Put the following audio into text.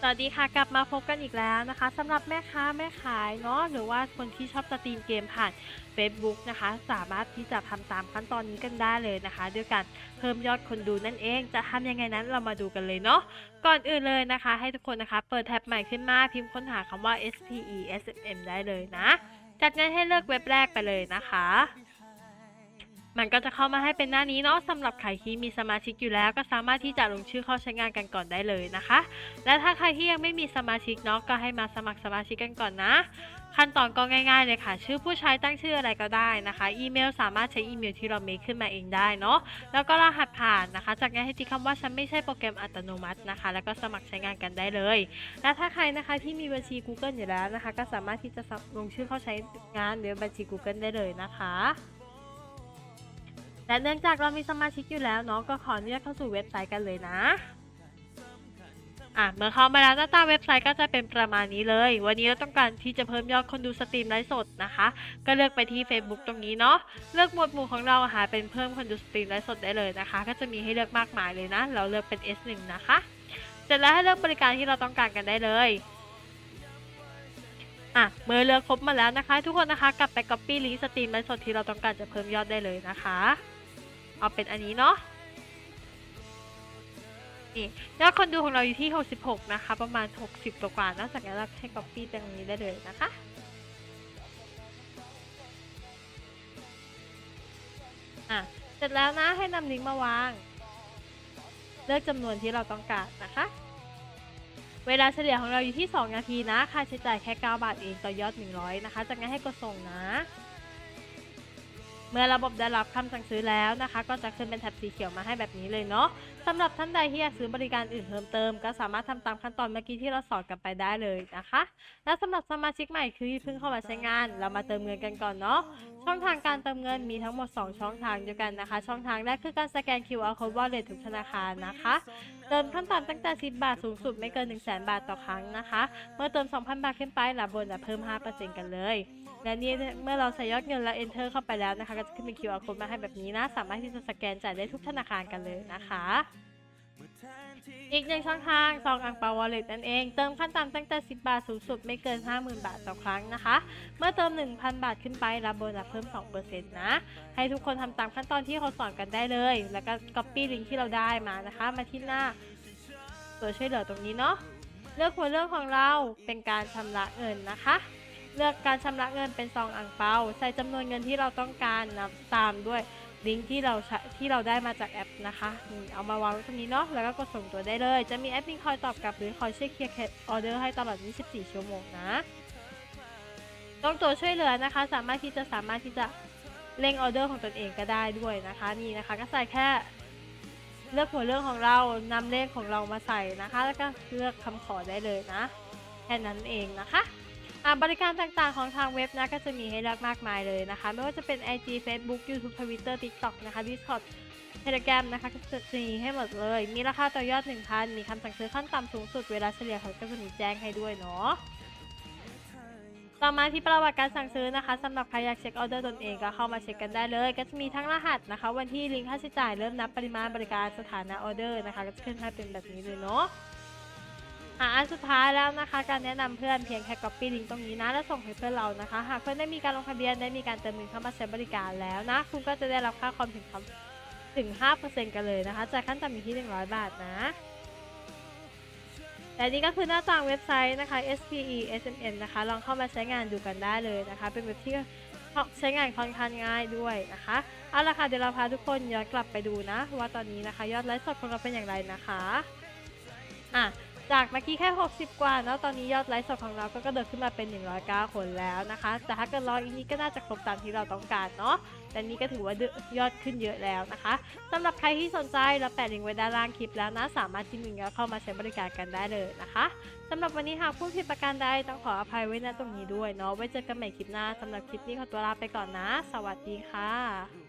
สวัสดีค่ะกลับมาพบกันอีกแล้วนะคะสำหรับแม่ค้าแม่ขายเนาะหรือว่าคนที่ชอบสตรีมเกมผ่าน Facebook นะคะ สามารถที่จะทำตามขั้นตอนนี้กันได้เลยนะคะด้วยการเพิ่มยอดคนดูนั่นเอง จะทำยังไงนั้นเรามาดูกันเลยเนาะก่อนอื่นเลยนะคะ ให้ทุกคนนะคะ เปิดแท็บใหม่ขึ้นมาพิมพ์ค้นหาคำว่า SPE SMM ได้เลยนะจากนั้นให้เลือกเว็บแรกไปเลยนะคะ มันก็จะเข้ามาให้เป็นหน้านี้เนาะสำหรับใครที่มีสมาชิกอยู่แล้ว ก็สามารถที่จะลงชื่อเข้าใช้งานกันก่อนได้เลยนะคะ และถ้าใครที่ยังไม่มีสมาชิกเนาะก็ให้มาสมัครสมาชิกกันก่อนนะ ขั้นตอนก็ง่ายๆเลยค่ะ ชื่อผู้ใช้ตั้งชื่ออะไรก็ได้นะคะ อีเมลสามารถใช้อีเมลที่เราเมคขึ้นมาเองได้เนาะแล้วก็รหัสผ่านนะคะ จากนั้นให้ติ๊กคำว่าฉันไม่ใช่โปรแกรมอัตโนมัตินะคะ แล้วก็สมัครใช้งานกันได้เลย และถ้าใครนะคะที่มีบัญชี Google อยู่แล้วนะคะ ก็สามารถที่จะลงชื่อเข้าใช้งานหรือบัญชี Google ได้เลยนะคะ และเนื่องจากเรามีสมาชิกอยู่แล้วเนาะก็ขออนุญาตเข้าสู่เว็บไซต์กันเลยนะอะเมื่อเข้ามาแล้วหน้าตาเว็บไซต์ก็จะเป็นประมาณนี้เลย วันนี้เราต้องการที่จะเพิ่มยอดคนดูสตรีมไลฟ์สดนะคะ ก็เลือกไปที่ Facebook ตรงนี้เนาะเลือกหมวดหมู่ของเราหาเป็นเพิ่มคนดูสตรีมไลฟ์สดได้เลยนะคะ ก็จะมีให้เลือกมากมายเลยนะ เราเลือกเป็น S1 นะคะ เสร็จแล้วให้เลือกบริการที่เราต้องการกันได้เลยอะเมื่อเลือกครบมาแล้วนะคะ ทุกคนนะคะกลับไป copy ลิงก์สตรีมไลฟ์สดที่เราต้องการจะเพิ่มยอดได้เลยนะคะ เอาเป็นอันนี้เนาะนี่ยอดคนดูของเราอยู่ที่ 66 นะคะ ประมาณ 60 กว่าๆนอกจากนั้นเราให้ copy ตรงนี้ได้เลยนะคะอะเสร็จแล้วนะให้นำลิงก์มาวาง เลือกจำนวนที่เราต้องการนะคะ เวลาเฉลี่ยของเราอยู่ที่ 2 นาทีนะ ค่าใช้จ่ายแค่ 9 บาทเองต่อยอด 100 นะคะ จากนั้นให้กดส่งนะ เมื่อระบบได้รับคำสั่งซื้อแล้วนะคะ ก็จะขึ้นเป็นแท็บสีเขียวมาให้แบบนี้เลยเนาะสำหรับท่านใดที่อยากซื้อบริการอื่นเพิ่มเติม ก็สามารถทำตามขั้นตอนเมื่อกี้ที่เราสอนกันไปได้เลยนะคะ และสำหรับสมาชิกใหม่คือเพิ่งเข้ามาใช้งาน เรามาเติมเงินกันก่อนเนาะช่องทางการเติมเงินมีทั้งหมด 2 ช่องทางด้วยกันนะคะ ช่องทางแรกคือการสแกน QR code wallet ทุกธนาคารนะคะ เติมขั้นต่ำตั้งแต่ 10 บาทสูงสุดไม่เกิน 1 0 0 0 0แบาทต่อครั้งนะคะ เมื่อเติม 2,000 บาทขึ้นไปรับโบนัสเพิ่ม 5%กันเลย และนี่เมื่อเราใส่ยอดเงินและ enter เข้าไปแล้วนะคะ ก็จะขึ้นเป็น QR code มาให้แบบนี้นะ สามารถที่จะสแกนจ่ายได้ทุกธนาคารกันเลยนะคะ อีกหนึ่งช่องทางซองอังเปาวอลเล็ตนั่นเอง เติมขั้นต่ำตั้งแต่ 10 บาทสูงสุดไม่เกิน 50,000 บาทต่อครั้งนะคะ เมื่อเติม 1,000 บาทขึ้นไปรับโบนัสเพิ่ม 2%นะ ให้ทุกคนทำตามขั้นตอนที่เขาสอนกันได้เลย แล้วก็ copy ลิงก์ที่เราได้มานะคะ มาที่หน้าตัวช่วยเหลือตรงนี้เนาะเลือกหัวเรื่องของเราเป็นการชำระเงินนะคะ เลือกการชำระเงินเป็นซองอ่างเปาใส่จำนวนเงินที่เราต้องการนะตามด้วยลิงก์ที่เราใช้ที่เราได้มาจากแอปนะคะเอามาวางไว้ตรงนี้เนาะแล้วก็กดส่งตัวได้เลย จะมีแอดมินคอยตอบกลับหรือคอยเช็คเคลียร์ออเดอร์ให้ตลอด 24 ชั่วโมงนะต้องตัวช่วยเหลือนะคะ สามารถที่จะสามารถที่จะเร่งออเดอร์ของตนเองก็ได้ด้วยนะคะนี่นะคะก็ใส่แค่เลือกหัวเรื่องของเรานำเลขของเรามาใส่นะคะ แล้วก็เลือกคำขอได้เลยนะแค่นั้นเองนะคะ บริการต่างๆของทางเว็บนะก็จะมีให้เลือกมากมายเลยนะคะ ไม่ว่าจะเป็น IG Facebook YouTube Twitter TikTok นะคะ Discord Telegram นะคะก็จะมีให้หมดเลย มีราคาต่อยอด 1,000 มีคำสั่งซื้อขั้นต่ำสูงสุดเวลาเฉลี่ยเขาก็จะมีแจ้งให้ด้วยเนาะต่อมาที่ประวัติการสั่งซื้อนะคะสำหรับใครอยากเช็คออเดอร์ตนเองก็เข้ามาเช็คกันได้เลย ก็จะมีทั้งรหัสนะคะ วันที่ลิงก์ค่าใช้จ่ายเริ่มนับปริมาณบริการสถานะออเดอร์นะคะก็จะขึ้นให้เป็นแบบนี้เลยเนาะ อะอันสุดท้ายแล้วนะคะ การแนะนำเพื่อนเพียงแค่ copy ลิงก์ตรงนี้นะ แล้วส่งให้เพื่อนเรานะคะ หากเพื่อนได้มีการลงทะเบียนได้มีการเติมเงินเข้ามาใช้บริการแล้วนะ คุณก็จะได้รับค่าคอมถึงคำถึง 5%กันเลยนะคะจากขั้นต่ำอยู่ที่ 100 บาทนะและนี่ก็คือหน้าต่างเว็บไซต์นะคะ SPE SMM นะคะ ลองเข้ามาใช้งานดูกันได้เลยนะคะ เป็นเว็บที่ใช้งานค่อนข้างง่ายด้วยนะคะ เอาละค่ะ เดี๋ยวเราพาทุกคนย้อนกลับไปดูนะ ว่าตอนนี้นะคะ ยอดไลฟ์สดของเราเป็นอย่างไรนะคะ อะ จากเมื่อกี้แค่ 60 กว่าเนาะตอนนี้ยอดไลฟ์สดของเราก็กระโดดขึ้นมาเป็น 109 คนแล้วนะคะ แต่ถ้าเกิดรออีกนิดก็น่าจะครบตามที่เราต้องการเนาะแต่นี่ก็ถือว่ายอดขึ้นเยอะแล้วนะคะสำหรับใครที่สนใจเราแปะลิงก์ไว้ด้านล่างคลิปแล้วนะ สามารถจิ้มลิงก์แล้วเข้ามาใช้บริการกันได้เลยนะคะสำหรับวันนี้หากพูดผิดประการใดต้องขออภัยไว้ณตรงนี้ด้วยเนาะไว้เจอกันใหม่คลิปหน้าสำหรับคลิปนี้ขอตัวลาไปก่อนนะ สวัสดีค่ะ